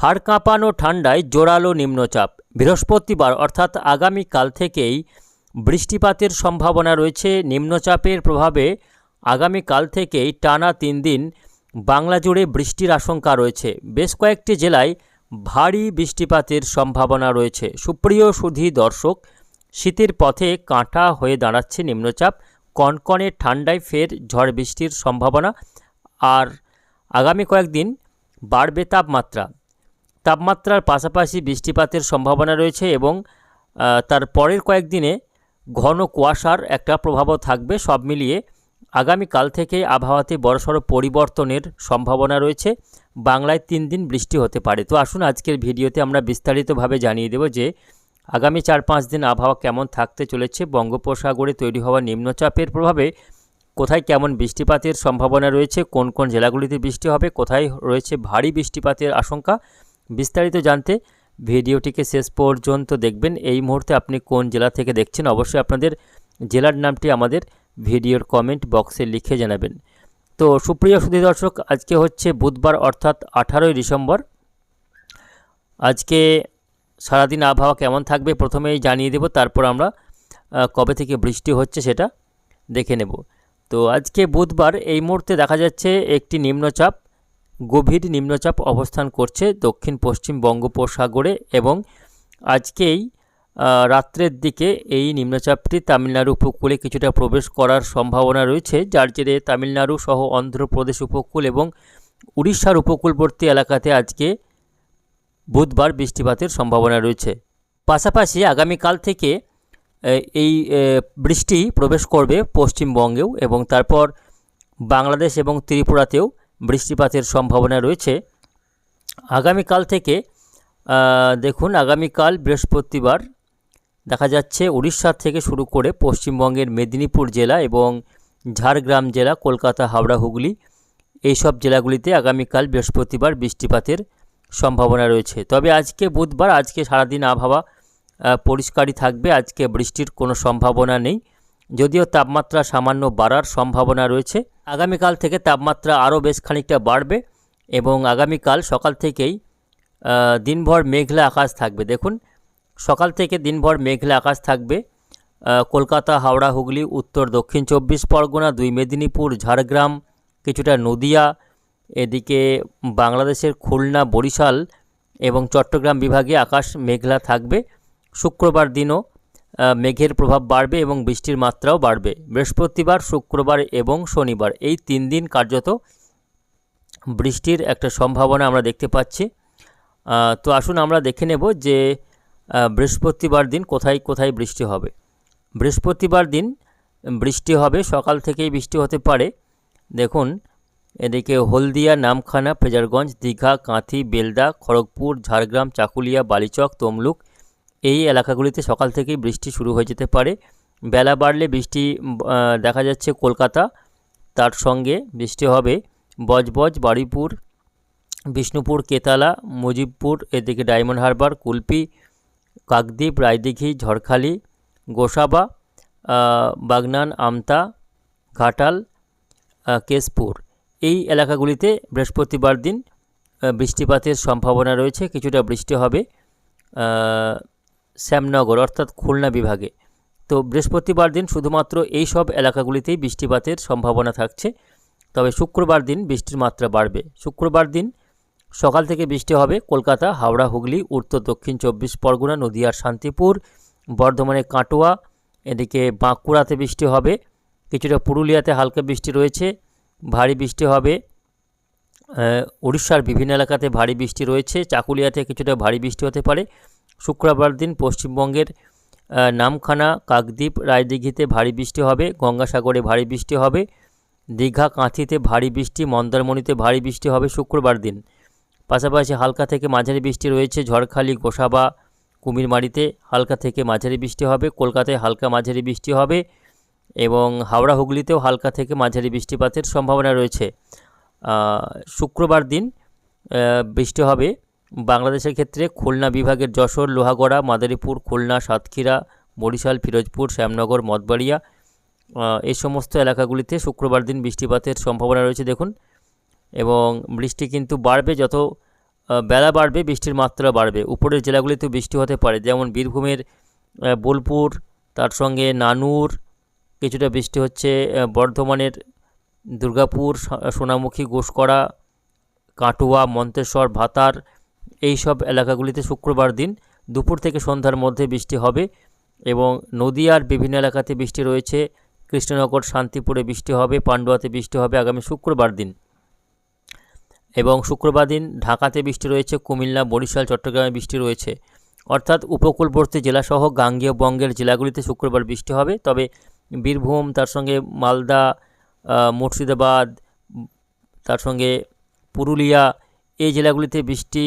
হাড় কাঁপানো ঠান্ডায় জোরালো নিম্নচাপ। বৃহস্পতিবার, অর্থাৎ আগামীকাল থেকেই বৃষ্টিপাতের সম্ভাবনা রয়েছে। নিম্নচাপের প্রভাবে আগামীকাল থেকেই টানা তিন দিন বাংলা জুড়ে বৃষ্টির আশঙ্কা রয়েছে। বেশ কয়েকটি জেলায় ভারী বৃষ্টিপাতের সম্ভাবনা রয়েছে। সুপ্রিয় সুধী দর্শক, শীতের পথে কাঁটা হয়ে দাঁড়াচ্ছে নিম্নচাপ। কনকনে ঠান্ডায় ফের ঝড় বৃষ্টির সম্ভাবনা। আর আগামী কয়েকদিন বাড়বে তাপমাত্রা। তাপমাত্রার পাশাপাশি বৃষ্টিপাতের সম্ভাবনা রয়েছে এবং তার পরের কয়েকদিনে ঘন কুয়াশার একটা প্রভাবও থাকবে। সব মিলিয়ে আগামীকাল থেকে আবহাওয়াতে বড়সড় পরিবর্তনের সম্ভাবনা রয়েছে। বাংলায় তিন দিন বৃষ্টি হতে পারে। তো আসুন আজকের ভিডিওতে আমরা বিস্তারিতভাবে জানিয়ে দেব যে, আগামী চার পাঁচ দিন আবহাওয়া কেমন থাকতে চলেছে, বঙ্গোপসাগরে তৈরি হওয়া নিম্নচাপের প্রভাবে কোথায় কেমন বৃষ্টিপাতের সম্ভাবনা রয়েছে, কোন কোন জেলাগুলিতে বৃষ্টি হবে, কোথায় রয়েছে ভারী বৃষ্টিপাতের আশঙ্কা বিস্তারিত জানতে ভিডিওটিকে শেষ পর্যন্ত দেখবেন। এই মুহূর্তে আপনি কোন জেলা থেকে দেখছেন অবশ্যই আপনাদের জেলার নামটি আমাদের ভিডিওর কমেন্ট বক্সে লিখে জানাবেন। তো সুপ্রিয় সুধী দর্শক, আজকে হচ্ছে বুধবার অর্থাৎ আঠারোই ডিসেম্বর। আজকে সারাদিন আবহাওয়া কেমন থাকবে প্রথমেই জানিয়ে দেব, তারপর আমরা কবে থেকে বৃষ্টি হচ্ছে সেটা দেখে নেব। তো আজকে বুধবার এই মুহূর্তে দেখা যাচ্ছে একটি নিম্নচাপ। গভীর নিম্নচাপ অবস্থান করছে দক্ষিণ পশ্চিম বঙ্গোপসাগরে এবং আজকেই রাত্রের দিকে এই নিম্নচাপটি তামিলনাড়ু উপকূলে কিছুটা প্রবেশ করার সম্ভাবনা রয়েছে, যার জেরে তামিলনাড়ু সহ অন্ধ্রপ্রদেশ উপকূল এবং উড়িষ্যার উপকূলবর্তী এলাকাতে আজকে বুধবার বৃষ্টিপাতের সম্ভাবনা রয়েছে। পাশাপাশি আগামীকাল থেকে এই বৃষ্টি প্রবেশ করবে পশ্চিমবঙ্গেও এবং তারপর বাংলাদেশ এবং ত্রিপুরাতেও বৃষ্টিপাতের সম্ভাবনা রয়েছে। আগামীকাল থেকে দেখুন, আগামীকাল বৃহস্পতিবার দেখা যাচ্ছে উড়িষ্যা থেকে শুরু করে পশ্চিমবঙ্গের মেদিনীপুর জেলা এবং ঝাড়গ্রাম জেলা, কলকাতা, হাওড়া, হুগলি এইসব জেলাগুলিতে আগামীকাল বৃহস্পতিবার বৃষ্টিপাতের সম্ভাবনা রয়েছে। তবে আজকে বুধবার, আজকে সারাদিন আবহাওয়া পরিষ্কারই থাকবে। আজকে বৃষ্টির কোনো সম্ভাবনা নেই। যদিও তাপমাত্রা সামান্য বাড়ার সম্ভাবনা রয়েছে। আগামীকাল থেকে তাপমাত্রা আরও বেশ খানিকটা বাড়বে এবং আগামীকাল সকাল থেকেই দিনভর মেঘলা আকাশ থাকবে। দেখুন, সকাল থেকে দিনভর মেঘলা আকাশ থাকবে কলকাতা, হাওড়া, হুগলি, উত্তর, দক্ষিণ চব্বিশ পরগনা, দুই মেদিনীপুর, ঝাড়গ্রাম, কিছুটা নদিয়া, এদিকে বাংলাদেশের খুলনা, বরিশাল এবং চট্টগ্রাম বিভাগে আকাশ মেঘলা থাকবে। শুক্রবার দিনও মেঘের প্রভাব বাড়বে এবং বৃষ্টির মাত্রাও বাড়বে। বৃহস্পতিবার, শুক্রবার এবং শনিবার এই তিন দিন কার্যত বৃষ্টির একটা সম্ভাবনা আমরা দেখতে পাচ্ছি। তো আসুন আমরা দেখে নেব যে বৃহস্পতিবার দিন কোথায় কোথায় বৃষ্টি হবে। বৃহস্পতিবার দিন বৃষ্টি হবে, সকাল থেকেই বৃষ্টি হতে পারে। দেখুন, এদিকে হলদিয়া, নামখানা ফ্রেজারগঞ্জ দীঘা, কাঁথি, বেলদা, খড়গপুর, ঝাড়গ্রাম, চাকুলিয়া, বালিচক, তমলুক এই এলাকাগুলিতে সকাল থেকেই বৃষ্টি শুরু হয়ে যেতে পারে। বেলা বাড়লে বৃষ্টি দেখা যাচ্ছে কলকাতা, তার সঙ্গে বৃষ্টি হবে। বজবজ, বারুইপুর, বিষ্ণুপুর, কেতালা, মুজিবপুর, এদিকে ডায়মন্ড হারবার, কুলপি, কাকদ্বীপ, রায়দিঘি, ঝড়খালি, গোসাবা বাগনান, আমতা, ঘাটাল কেশপুর। এই এলাকাগুলিতে বৃহস্পতিবার দিন বৃষ্টিপাতের সম্ভাবনা রয়েছে, কিছুটা বৃষ্টি হবে। শ্যামনগর, অর্থাৎ খুলনা বিভাগে। তো বৃহস্পতিবার দিন শুধুমাত্র এই সব এলাকাগুলিতেই বৃষ্টিপাতের সম্ভাবনা থাকছে। তবে শুক্রবার দিন বৃষ্টির মাত্রা বাড়বে। শুক্রবার দিন সকাল থেকে বৃষ্টি হবে কলকাতা, হাওড়া, হুগলি, উত্তর, দক্ষিণ চব্বিশ পরগনা, নদিয়ার শান্তিপুর, বর্ধমানের কাটোয়া, এদিকে বাঁকুড়াতে বৃষ্টি হবে, কিছুটা পুরুলিয়াতে হালকা বৃষ্টি রয়েছে, ভারী বৃষ্টি হবে উড়িষ্যার বিভিন্ন এলাকাতে ভারী বৃষ্টি রয়েছে, চাকুলিয়াতে কিছুটা ভারী বৃষ্টি হতে পারে শুক্রবার দিন পশ্চিমবঙ্গের নামখানা, কাকদ্বীপ, রায়দিঘিতে ভারী বৃষ্টি হবে, গঙ্গাসাগরে ভারী বৃষ্টি হবে, দীঘা, কাঁথিতে ভারী বৃষ্টি, মন্দারমণিতে ভারী বৃষ্টি হবে শুক্রবার দিন। পাশাপাশি হালকা থেকে মাঝারি বৃষ্টি রয়েছে ঝড়খালি, গোসাবা, কুমিরমারিতে হালকা থেকে মাঝারি বৃষ্টি হবে, কলকাতায় হালকা মাঝারি বৃষ্টি হবে এবং হাওড়া হুগলিতেও হালকা থেকে মাঝারি বৃষ্টিপাতের সম্ভাবনা রয়েছে। শুক্রবার দিন বৃষ্টি হবে বাংলাদেশের ক্ষেত্রে খুলনা বিভাগের যশোর লোহাগড়া মাদারীপুর খুলনা সাতক্ষীরা বরিশাল ফিরোজপুর শ্যামনগর মঠবাড়িয়া আহ, এই সমস্ত এলাকাগুলিতে শুক্রবার দিন বৃষ্টিপাতের সম্ভাবনা রয়েছে দেখুন। এবং বৃষ্টি কিন্তু বাড়বে যত বেলা বাড়বে বৃষ্টির মাত্রা বাড়বে। উপরের জেলাগুলিতে বৃষ্টি হতে পারে যেমন বীরভূমের বোলপুর তার সঙ্গে নানুর কিছুটা বৃষ্টি হচ্ছে বর্ধমানের দুর্গাপুর সোনামুখী ঘোষকরা কাটুয়া মন্তেশ্বর ভাতার এই সব এলাকাগুলিতে শুক্রবার দিন দুপুর থেকে সন্ধ্যার মধ্যে বৃষ্টি হবে এবং নদিয়ার বিভিন্ন এলাকাতে বৃষ্টি রয়েছে। কৃষ্ণনগর, শান্তিপুরে বৃষ্টি হবে, পান্ডুয়াতে বৃষ্টি হবে আগামী শুক্রবার দিন। এবং শুক্রবার দিন ঢাকাতে বৃষ্টি রয়েছে, কুমিল্লা, বরিশাল, চট্টগ্রামে বৃষ্টি রয়েছে। অর্থাৎ উপকূলবর্তী জেলাসহ গাঙ্গেয় বঙ্গের জেলাগুলিতে শুক্রবার বৃষ্টি হবে। তবে বীরভূম, তার সঙ্গে মালদা মুর্শিদাবাদ, তার সঙ্গে পুরুলিয়া, এই জেলাগুলিতে বৃষ্টি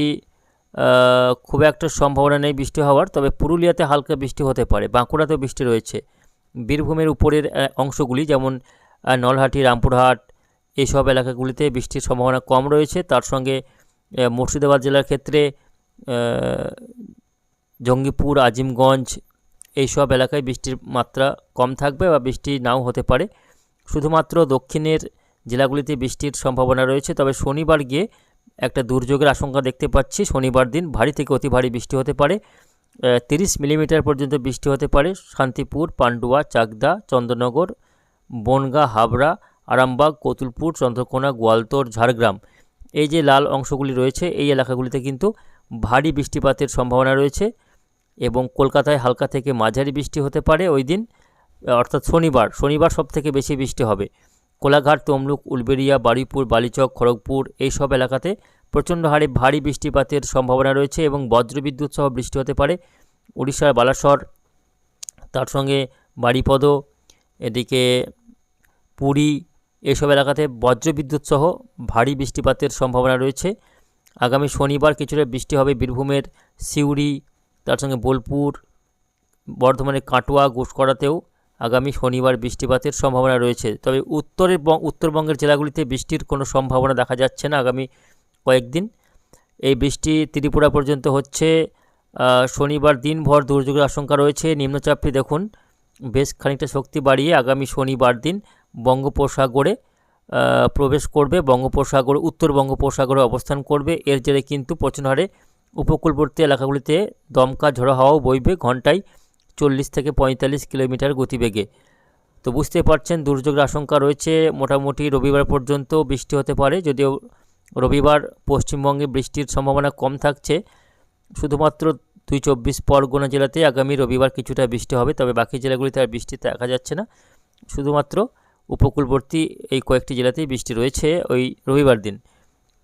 খুব একটা সম্ভাবনা নেই বৃষ্টি হওয়ার, তবে পুরুলিয়াতে হালকা বৃষ্টি হতে পারে, বাঁকুড়াতেও বৃষ্টি রয়েছে। বীরভূমের উপরের অংশগুলি যেমন নলহাটি, রামপুরহাট এইসব এলাকাগুলিতে বৃষ্টির সম্ভাবনা কম রয়েছে। তার সঙ্গে মুর্শিদাবাদ জেলার ক্ষেত্রে জঙ্গিপুর, আজিমগঞ্জ এইসব এলাকায় বৃষ্টির মাত্রা কম থাকবে বা বৃষ্টি নাও হতে পারে। শুধুমাত্র দক্ষিণের জেলাগুলিতে বৃষ্টির সম্ভাবনা রয়েছে, তবে শনিবার গিয়ে একটা দুর্যোগের আশঙ্কা দেখতে পাচ্ছি। শনিবার দিন ভারী থেকে অতি ভারী বৃষ্টি হতে পারে। তিরিশ মিলিমিটার পর্যন্ত বৃষ্টি হতে পারে। শান্তিপুর, পান্ডুয়া, চাকদা, চন্দ্রনগর, বনগাঁ, হাবড়া, আরামবাগ, কতুলপুর, চন্দ্রকোনা গোয়ালতোড় ঝাড়গ্রাম। এই যে লাল অংশগুলি রয়েছে, এই এলাকাগুলিতে কিন্তু ভারী বৃষ্টিপাতের সম্ভাবনা রয়েছে এবং কলকাতায় হালকা থেকে মাঝারি বৃষ্টি হতে পারে ওই দিন, অর্থাৎ শনিবার। শনিবার সব থেকে বেশি বৃষ্টি হবে। কোলাঘাট, তমলুক, উলবেড়িয়া, বারুইপুর, বালিচক, খড়গপুর এই সব এলাকাতে প্রচণ্ড হারে ভারী বৃষ্টিপাতের সম্ভাবনা রয়েছে এবং বজ্রবিদ্যুৎ সহ বৃষ্টি হতে পারে উড়িষ্যার বালাসর। তার সঙ্গে বাড়িপদ এদিকে পুরী এসব এলাকাতে বজ্রবিদ্যুৎ সহ ভারী বৃষ্টিপাতের সম্ভাবনা রয়েছে। আগামী শনিবার কিছুটা বৃষ্টি হবে বীরভূমের সিউড়ি, তার সঙ্গে বোলপুর, বর্ধমানের কাটোয়া ঘুষকরাতেও আগামী শনিবার বৃষ্টিপাতের সম্ভাবনা রয়েছে। তবে উত্তরের উত্তরবঙ্গের জেলাগুলিতে বৃষ্টির কোনো সম্ভাবনা দেখা যাচ্ছে না আগামী কয়েকদিন। এই বৃষ্টি ত্রিপুরা পর্যন্ত হচ্ছে শনিবার দিনভর দুর্যোগের আশঙ্কা রয়েছে। নিম্নচাপটি দেখুন, বেশ খানিকটা শক্তি বাড়িয়ে আগামী শনিবার দিন বঙ্গোপসাগরে প্রবেশ করবে। বঙ্গোপসাগর, উত্তর বঙ্গোপসাগরে অবস্থান করবে। এর জেরে কিন্তু প্রচণ্ড হারে উপকূলবর্তী এলাকাগুলিতে দমকা ঝড়ো হাওয়াও বইবে। ঘন্টায় চল্লিশ থেকে পঁয়তাল্লিশ কিলোমিটার গতিবেগে। তো বুঝতে পারছেন, দুর্যোগের আশঙ্কা রয়েছে। মোটামুটি রবিবার পর্যন্ত বৃষ্টি হতে পারে, যদিও রবিবার পশ্চিমবঙ্গে বৃষ্টির সম্ভাবনা কম থাকছে। শুধুমাত্র দুই চব্বিশ পরগনা জেলাতে আগামী রবিবার কিছুটা বৃষ্টি হবে, তবে বাকি জেলাগুলিতে আর বৃষ্টি দেখা যাচ্ছে না। শুধুমাত্র উপকূলবর্তী এই কয়েকটি জেলাতেই বৃষ্টি রয়েছে ওই রবিবার দিন।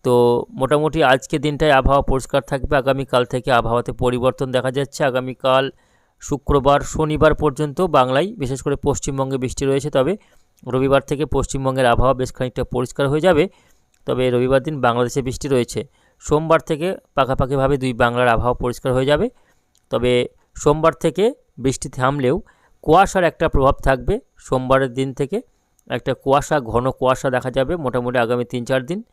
তো মোটামুটি আজকে দিনটায় আবহাওয়া পরিষ্কার থাকবে। আগামীকাল থেকে আবহাওয়াতে পরিবর্তন দেখা যাচ্ছে। আগামীকাল শুক্রবার, শনিবার পর্যন্ত বাংলায়, বিশেষ করে পশ্চিমবঙ্গে বৃষ্টি রয়েছে, তবে রবিবার থেকে পশ্চিমবঙ্গের আবহাওয়া বেশ খানিকটা পরিষ্কার হয়ে যাবে। তবে রবিবার দিন বাংলাদেশে বৃষ্টি রয়েছে। সোমবার থেকে পাকাপাকিভাবে দুই বাংলার আবহাওয়া পরিষ্কার হয়ে যাবে। তবে সোমবার থেকে বৃষ্টি থামলেও কুয়াশার একটা প্রভাব থাকবে। সোমবারের দিন থেকে একটা কুয়াশা, ঘন কুয়াশা দেখা যাবে মোটামুটি আগামী তিন চার দিন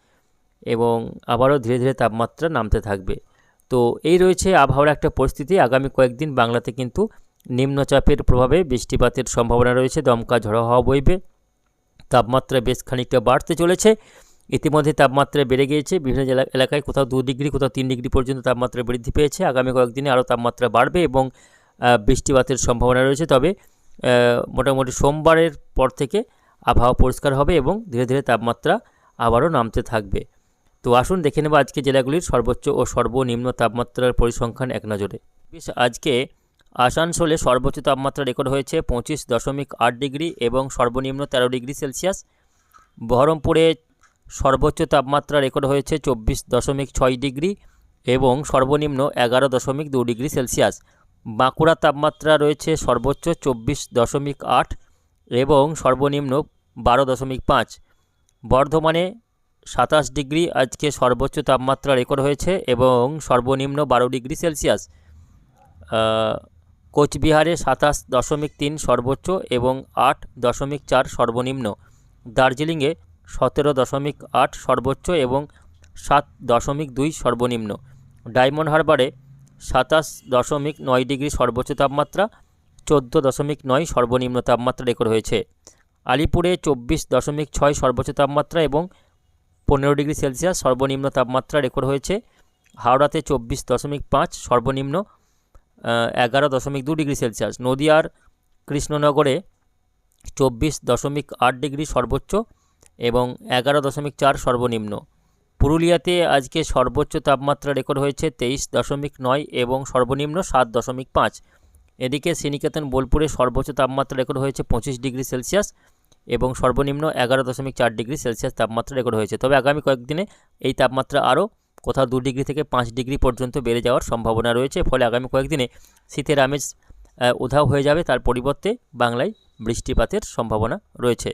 এবং আবারও ধীরে ধীরে তাপমাত্রা নামতে থাকবে। তো এই রয়েছে আবহাওয়ার একটা পরিস্থিতি। আগামী কয়েকদিন বাংলাতে কিন্তু নিম্নচাপের প্রভাবে বৃষ্টিপাতের সম্ভাবনা রয়েছে, দমকা ঝড়ো হওয়া বইবে, তাপমাত্রা বেশ খানিকটা বাড়তে চলেছে। ইতিমধ্যে তাপমাত্রা বেড়ে গিয়েছে, বিভিন্ন জেলা, এলাকায় কোথাও দু ডিগ্রি, কোথাও তিন ডিগ্রি পর্যন্ত তাপমাত্রা বৃদ্ধি পেয়েছে। আগামী কয়েকদিনে আরও তাপমাত্রা বাড়বে এবং বৃষ্টিপাতের সম্ভাবনা রয়েছে। তবে মোটামুটি সোমবারের পর থেকে আবহাওয়া পরিষ্কার হবে এবং ধীরে ধীরে তাপমাত্রা আবারও নামতে থাকবে। তো আসুন দেখে নেব আজকে জেলাগুলির সর্বোচ্চ ও সর্বনিম্ন তাপমাত্রার পরিসংখ্যান এক নজরে। বেশ, আজকে আসানসোলে সর্বোচ্চ তাপমাত্রা রেকর্ড হয়েছে পঁচিশ দশমিক আট ডিগ্রি এবং সর্বনিম্ন তেরো ডিগ্রি সেলসিয়াস। বহরমপুরে সর্বোচ্চ তাপমাত্রা রেকর্ড হয়েছে চব্বিশ দশমিক ছয় ডিগ্রি এবং সর্বনিম্ন এগারো দশমিক দু ডিগ্রি সেলসিয়াস। বাঁকুড়া তাপমাত্রা রয়েছে সর্বোচ্চ চব্বিশ দশমিক আট এবং সর্বনিম্ন বারো দশমিক পাঁচ। বর্ধমানে সাতাশ ডিগ্রি আজকে সর্বোচ্চ তাপমাত্রা রেকর্ড হয়েছে এবং সর্বনিম্ন বারো ডিগ্রি সেলসিয়াস। কোচবিহারে সাতাশ দশমিক তিন সর্বোচ্চ এবং আট দশমিক চার সর্বনিম্ন। দার্জিলিংয়ে সতেরো দশমিক আট সর্বোচ্চ এবং সাত দশমিক দুই সর্বনিম্ন। ডায়মন্ড হারবারে সাতাশ দশমিক নয় ডিগ্রি সর্বোচ্চ তাপমাত্রা, চোদ্দ দশমিক নয় সর্বনিম্ন তাপমাত্রা রেকর্ড হয়েছে। আলিপুরে চব্বিশ দশমিক ছয় সর্বোচ্চ তাপমাত্রা এবং পনেরো ডিগ্রি সেলসিয়াস, সর্বনিম্ন তাপমাত্রা রেকর্ড হয়েছে হাওড়াতে চব্বিশ দশমিক পাঁচ, সর্বনিম্ন এগারো দশমিক দু ডিগ্রি সেলসিয়াস। নদিয়ার কৃষ্ণনগরে চব্বিশ দশমিক আট ডিগ্রি সর্বোচ্চ এবং এগারো দশমিক চার সর্বনিম্ন। পুরুলিয়াতে আজকে সর্বোচ্চ তাপমাত্রা রেকর্ড হয়েছে তেইশ দশমিক নয় এবং সর্বনিম্ন সাত দশমিক পাঁচ। এদিকে শ্রীনিকেতন বোলপুরে সর্বোচ্চ তাপমাত্রা রেকর্ড হয়েছে পঁচিশ ডিগ্রি সেলসিয়াস এবং সর্বনিম্ন এগারো দশমিক চার ডিগ্রি সেলসিয়াস তাপমাত্রা রেকর্ড হয়েছে। তবে আগামী কয়েকদিনে এই তাপমাত্রা আরও কোথাও দু ডিগ্রি থেকে পাঁচ ডিগ্রি পর্যন্ত বেড়ে যাওয়ার সম্ভাবনা রয়েছে। ফলে আগামী কয়েকদিনে শীতের আমেজ উধাও হয়ে যাবে। তার পরিবর্তে বাংলায় বৃষ্টিপাতের সম্ভাবনা রয়েছে।